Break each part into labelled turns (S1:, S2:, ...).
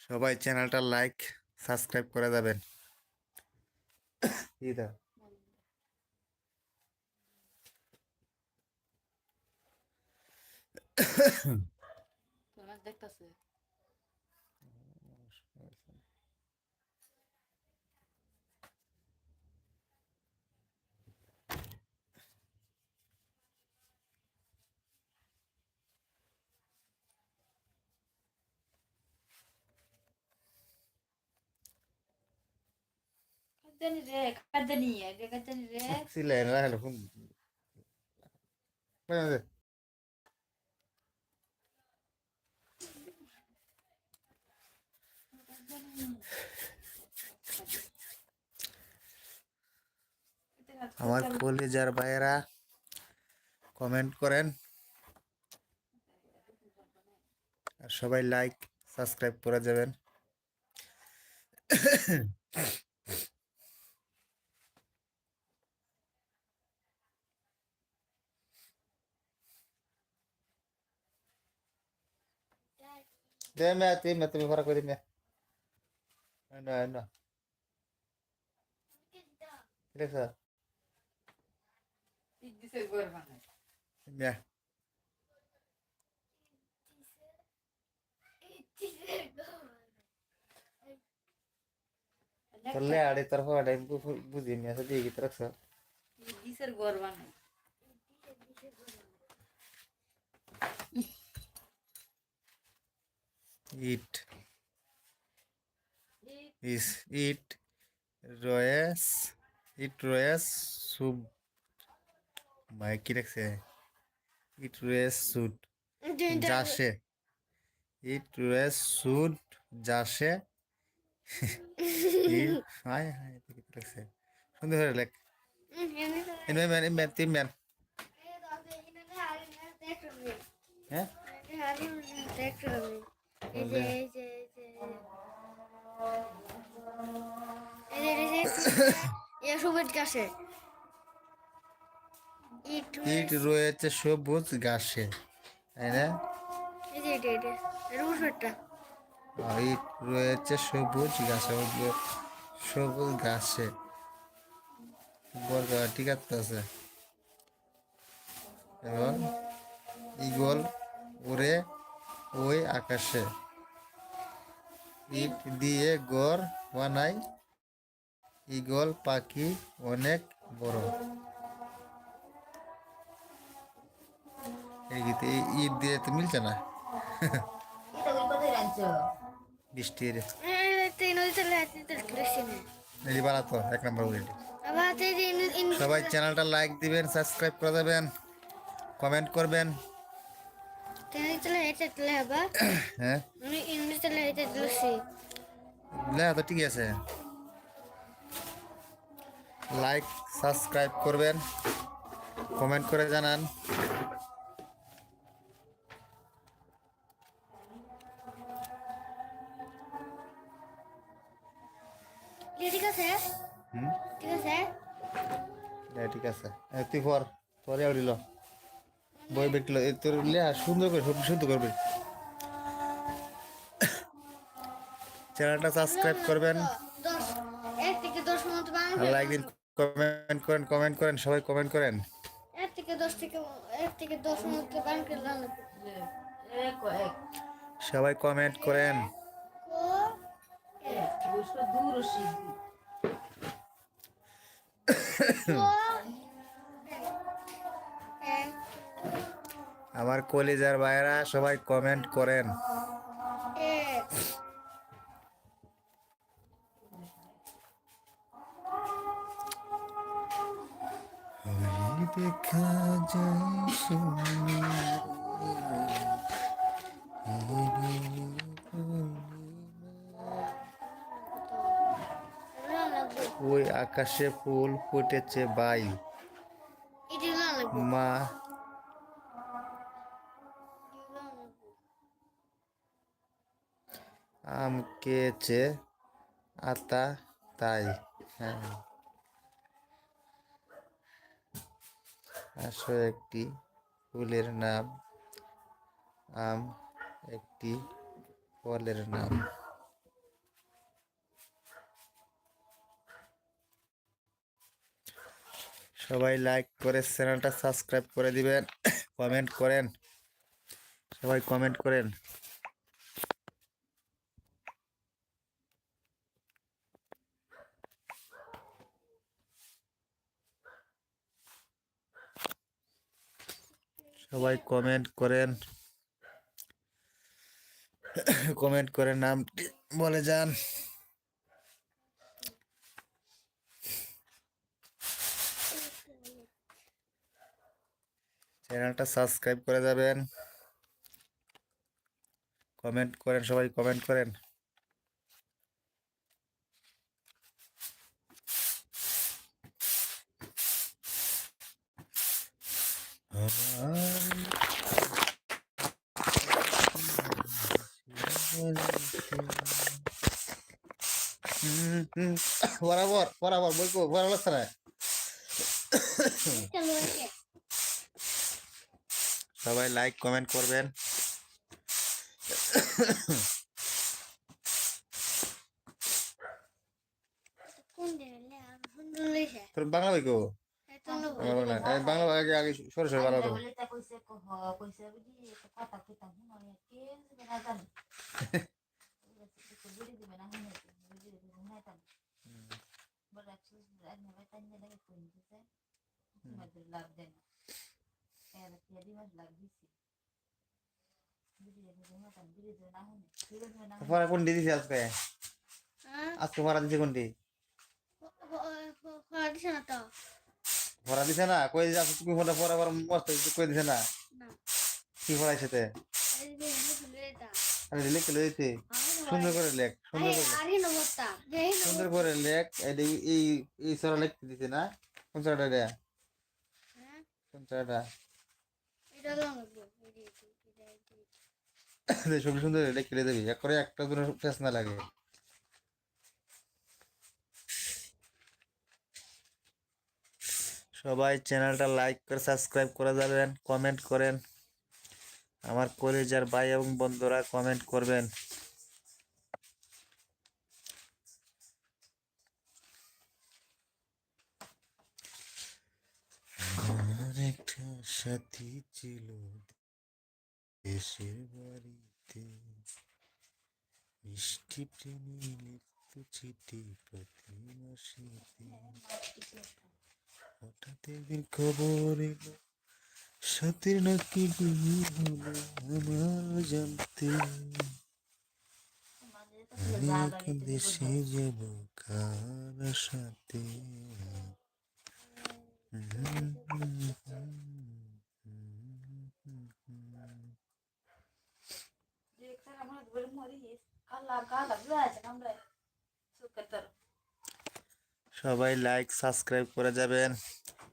S1: সবাই চ্যানেলটা like subscribe করে যাবেন দাও আমার কলেজার ভাইয়েরা কমেন্ট করেন। আর সবাই লাইক সাবস্ক্রাইব করে যাবেন। দে মে তুই মে তুমি ঘর করে মে না না ঠিক আছে
S2: দিছে গোর বানাই
S1: মে চলে আড়ে তরফ আড়ে বুঝি মে সে দিয়ে গিয়ে রাখছ
S2: দিছের গোর বানাই
S1: ইট। is it রয়েস, ইট রয়েস সুপ ভাই, কি রাখছে ইট রয়েস সুট। যাসে। ইট রয়েস সুট, যাসে। হায় হায় কি রাখছে সুন্দর করে লেখ। ম্যান। হ্যাঁ?
S3: সবুজ গাছে ইট
S1: রয়েছে সবুজ ঘাসে তাই না ইট রয়েছে সবুজ ঘাসে সবুজ ঘাসে বর্গ ঠিক আছে এবং ইগল উড়ে ওই আকাশে। ইট দিয়ে গড় বানাই। ইগল পাখি অনেক বড়। এই দিয়ে তো মিলছে না? বৃষ্টির। সবাই চ্যানেলটা লাইক দিবেন, সাবস্ক্রাইব করে দেবেন, কমেন্ট করবেন। হ্যাঁ তো ঠিক আছে লাইক সাবস্ক্রাইব করবেন কমেন্ট করে জানান
S3: ঠিক আছে ঠিক আছে
S1: ঠিক আছে তুই পর পরে উড়িল বই বেটলো এ তোর সুন্দর করে সব শুদ্ধ করবে। চ্যানেলটা সাবস্ক্রাইব করবেন। লাইক দিন কমেন্ট করেন কমেন্ট করেন সবাই কমেন্ট করেন।
S3: এক থেকে দশ থেকে এক থেকে দশ মতো বানাতে লাগবে
S2: এক এক
S1: সবাই কমেন্ট করেন
S2: দূর
S1: আমার কলিজার ভাইরা সবাই কমেন্ট করেন। দেখা যায় ওই আকাশে ফুল ফুটেছে বাই মা আম খেয়েছে আতা তাই হ্যাঁ। একটি ফুলের নাম, আম একটি ফলের নাম। সবাই লাইক করে চ্যানেলটা সাবস্ক্রাইব করে দিবেন কমেন্ট করেন। সবাই কমেন্ট করেন। সবাই কমেন্ট করেন। কমেন্ট করে নাম বলে যান। চ্যানেলটা সাবস্ক্রাইব করে যাবেন। কমেন্ট করেন সবাই কমেন্ট করেন। হুম, বরাবর বরাবর বই কো বরাবর
S3: আছে
S1: সবাই লাইক কমেন্ট করবেন। তোর বাংলা বই কো? বাংলা এই বাংলা আগে আগে সরে সরে বাংলা কো
S2: বলে তা কইছে ক হ কইছে বুঝি একটা কথা কইতাম মনে কে দিবে না জানি। বুড়ি দিবে না মনে বুড়ি দিবে না মনে তাই বলে একশো এক নবে তাই না লাগে কোন দিছে
S1: আজকে?
S3: হ্যাঁ?
S1: আজকে পড়া দিছে কোনটি?
S3: পড়া দিছে না?
S1: কই যে তুমি পড়া পড়া পড়া মস্ত কই দিছে না?
S3: না।
S1: কি পড়াইছে তে? আরে লিখ লে দিতে সুন্দর করে লেখ সুন্দর করে
S3: আরে নমস্তা যেই
S1: সুন্দর করে লেখ এই এই সরা লিখতে দিছে না? কোন সরাটা রে
S3: হ্যাঁ?
S1: কোন সরাটা সুন্দর সুন্দর লিখে দিবি। এক করে একটা দুটো ফেস না লাগে। সবাই চ্যানেলটা লাইক করে সাবস্ক্রাইব করে যাবেন কমেন্ট করেন। আমার কলেজের ভাই এবং বন্ধুরা কমেন্ট করবেন। একটা সাথী ছিল দেশের বাড়িতে। মিষ্টি প্রেমী লিখত চিঠি প্রতি মাসেতে হঠাৎ একদিন খবর এলো সাথীর নাকি বিয়ে হলো আমার জানতে। আমি দেশে যাব কার সাথে? সবাই লাইক সাবস্ক্রাইব করে যাবেন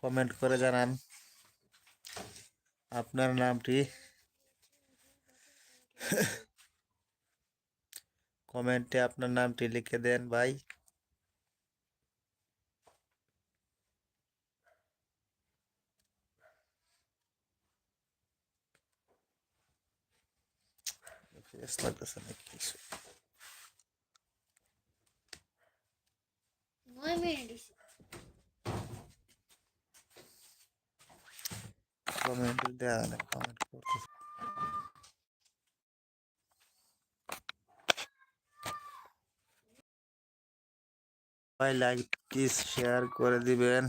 S1: কমেন্ট করে জানান। আপনার নামটি? কমেন্টে আপনার নামটি লিখে দেন ভাই। লাগতেছে না কমেন্ট দেওয়া না কমেন্ট করতে ভাই লাইক প্লিজ শেয়ার করে দিবেন